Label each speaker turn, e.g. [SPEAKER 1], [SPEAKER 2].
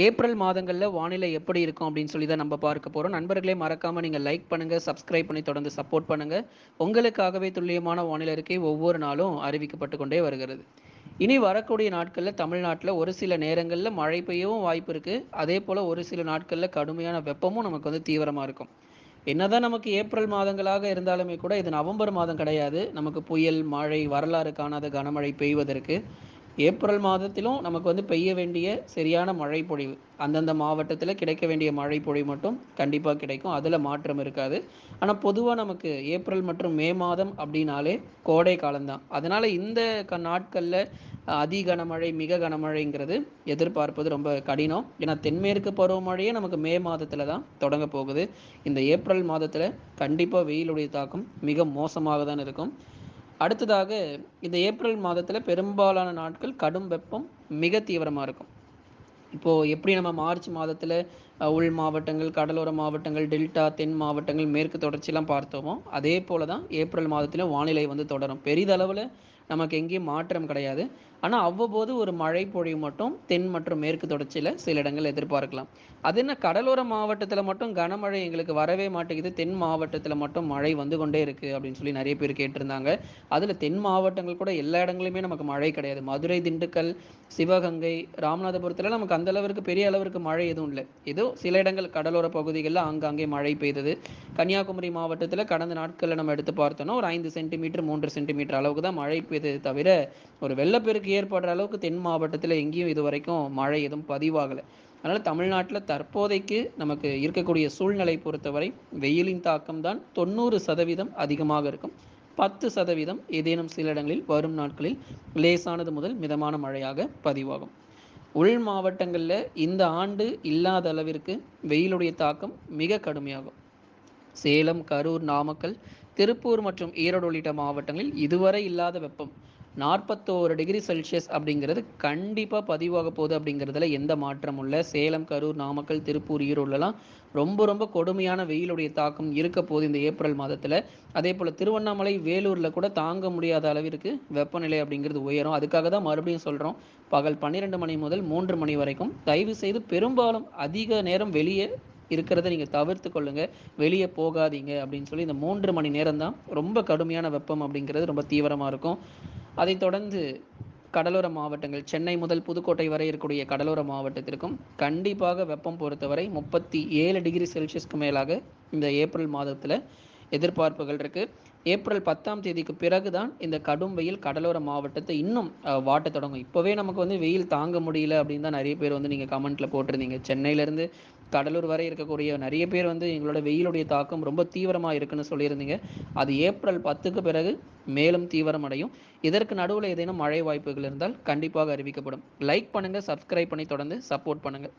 [SPEAKER 1] April மாதங்களில் வானிலை எப்படி இருக்கும் அப்படின்னு சொல்லி தான் நம்ம பார்க்க போகிறோம் நண்பர்களே மறக்காமல் நீங்கள் லைக் பண்ணுங்கள் சப்ஸ்கிரைப் பண்ணி தொடர்ந்து சப்போர்ட் பண்ணுங்கள் உங்களுக்காகவே துல்லியமான வானிலை இருக்கை ஒவ்வொரு நாளும் அறிவிக்கப்பட்டு கொண்டே வருகிறது. இனி வரக்கூடிய நாட்களில் தமிழ்நாட்டில் ஒரு சில நேரங்களில் மழை பெய்யவும் வாய்ப்பு இருக்குது அதே போல் ஒரு சில நாட்களில் கடுமையான வெப்பமும் நமக்கு வந்து தீவிரமாக இருக்கும். என்னதான் நமக்கு ஏப்ரல் மாதங்களாக இருந்தாலுமே கூட இது நவம்பர் மாதம் கிடையாது. நமக்கு புயல் மழை வரலாறு காணாத கனமழை பெய்வதற்கு ஏப்ரல் மாதத்திலும் நமக்கு வந்து பெய்ய வேண்டிய சரியான மழை பொழிவு அந்தந்த மாவட்டத்தில் கிடைக்க வேண்டிய மழை பொழிவு மட்டும் கண்டிப்பாக கிடைக்கும். அதில் மாற்றம் இருக்காது. ஆனால் பொதுவாக நமக்கு ஏப்ரல் மற்றும் மே மாதம் அப்படின்னாலே கோடை காலம்தான். அதனால் இந்த க நாட்களில் அதி கனமழை மிக கனமழைங்கிறது எதிர்பார்ப்பது ரொம்ப கடினம். ஏன்னா தென்மேற்கு பருவமழையே நமக்கு மே மாதத்தில் தான் தொடங்க போகுது. இந்த ஏப்ரல் மாதத்தில் கண்டிப்பாக வெயிலுடைய தாக்கம் மிக மோசமாக தான் இருக்கும். அடுத்ததாக இந்த ஏப்ரல் மாதத்தில் பெரும்பாலான நாட்கள் கடும் வெப்பம் மிக தீவிரமாக இருக்கும். இப்போது எப்படி நம்ம மார்ச் மாதத்தில் உள் மாவட்டங்கள் கடலோர மாவட்டங்கள் டெல்டா தென் மாவட்டங்கள் மேற்கு தொடர்ச்சியெல்லாம் பார்த்தோமோ அதே போல தான் ஏப்ரல் மாதத்திலும் வானிலை வந்து தொடரும். பெரிதளவில் நமக்கு எங்கேயும் மாற்றம் கிடையாது. ஆனால் அவ்வப்போது ஒரு மழை பொழிவு மட்டும் தென் மற்றும் மேற்கு தொடர்ச்சியில் சில இடங்கள் எதிர்பார்க்கலாம். அது என்ன கடலோர மாவட்டத்தில் மட்டும் கனமழை எங்களுக்கு வரவே மாட்டேங்குது. தென் மாவட்டத்தில் மட்டும் மழை வந்து கொண்டே இருக்குது அப்படின்னு சொல்லி நிறைய பேர் கேட்டிருந்தாங்க. அதில் தென் மாவட்டங்கள் கூட எல்லா இடங்களுமே நமக்கு மழை கிடையாது. மதுரை திண்டுக்கல் சிவகங்கை ராமநாதபுரத்தில் நமக்கு அந்த அளவிற்கு பெரிய அளவிற்கு மழை எதுவும் இல்லை. ஏதோ சில இடங்கள் கடலோர பகுதிகளில் ஆங்காங்கே மழை பெய்தது. கன்னியாகுமரி மாவட்டத்தில் கடந்த நாட்களில் நம்ம எடுத்து பார்த்தோன்னா ஒரு ஐந்து சென்டிமீட்டர் மூன்று சென்டிமீட்டர் அளவுக்கு தான் மழை பெய்தது தவிர ஒரு வெள்ளப்பெருக்கு ஏற்படுற அளவுக்கு தென் மாவட்டத்தில் எங்கேயும் இது வரைக்கும் மழை எதுவும் பதிவாகலை. அதனால் தமிழ்நாட்டில் தற்போதைக்கு நமக்கு இருக்கக்கூடிய சூழ்நிலை பொறுத்தவரை வெயிலின் தாக்கம் தான் தொண்ணூறு சதவீதம் அதிகமாக இருக்கும். பத்து சதவீதம் ஏதேனும் சில இடங்களில் வரும் நாட்களில் லேசானது முதல் மிதமான மழையாக பதிவாகும். உள் மாவட்டங்களில் இந்த ஆண்டு இல்லாத அளவிற்கு வெயிலுடைய தாக்கம் மிக கடுமையாகும். சேலம் கரூர் நாமக்கல் திருப்பூர் மற்றும் ஈரோடு உள்ளிட்ட மாவட்டங்களில் இதுவரை இல்லாத வெப்பம். நாற்பத்தோரு டிகிரி செல்சியஸ் அப்படிங்கிறது கண்டிப்பாக பதிவாக போகுது அப்படிங்கிறதுல எந்த மாற்றமும் இல்லை. சேலம் கரூர் நாமக்கல் திருப்பூர் ஈரோடுலலாம் ரொம்ப ரொம்ப கொடுமையான வெயிலுடைய தாக்கம் இருக்க போகுது இந்த ஏப்ரல் மாதத்தில். அதே போல் திருவண்ணாமலை வேலூரில் கூட தாங்க முடியாத அளவிற்கு வெப்பநிலை அப்படிங்கிறது உயரும். அதுக்காக தான் மறுபடியும் சொல்கிறோம் பகல் பன்னிரெண்டு மணி முதல் மூன்று மணி வரைக்கும் தயவு செய்து பெரும்பாலும் அதிக நேரம் வெளியே இருக்கிறத நீங்கள் தவிர்த்து கொள்ளுங்கள் வெளியே போகாதீங்க அப்படின்னு சொல்லி இந்த மூன்று மணி நேரம் தான் ரொம்ப கடுமையான வெப்பம் அப்படிங்கிறது ரொம்ப தீவிரமாக இருக்கும். அதைத் தொடர்ந்து கடலோர மாவட்டங்கள் சென்னை முதல் புதுக்கோட்டை வரை இருக்கக்கூடிய கடலோர மாவட்டத்திற்கும் கண்டிப்பாக வெப்பம் பொறுத்தவரை முப்பத்தி ஏழு டிகிரி செல்சியஸ்க்கு மேலாக இந்த ஏப்ரல் மாதத்தில் எதிர்பார்ப்புகள் இருக்குது ஏப்ரல் பத்தாம் தேதிக்கு பிறகு தான் இந்த கடும் வெயில் கடலோர மாவட்டத்தை இன்னும் வாட்ட தொடங்கும். இப்போவே நமக்கு வந்து வெயில் தாங்க முடியல அப்படின்னு தான் நிறைய பேர் வந்து நீங்கள் கமெண்ட்டில் போட்டிருந்தீங்க. சென்னையிலேருந்து கடலூர் வரை இருக்கக்கூடிய நிறைய பேர் வந்து எங்களோட வெயிலுடைய தாக்கம் ரொம்ப தீவிரமாக இருக்குன்னு சொல்லியிருந்தீங்க. அது ஏப்ரல் பத்துக்கு பிறகு மேலும் தீவிரம் அடையும் இதற்கு நடுவில் ஏதேனும் மழை வாய்ப்புகள் இருந்தால் கண்டிப்பாக அறிவிக்கப்படும். லைக் பண்ணுங்கள் சப்ஸ்கிரைப் பண்ணி தொடர்ந்து சப்போர்ட் பண்ணுங்கள்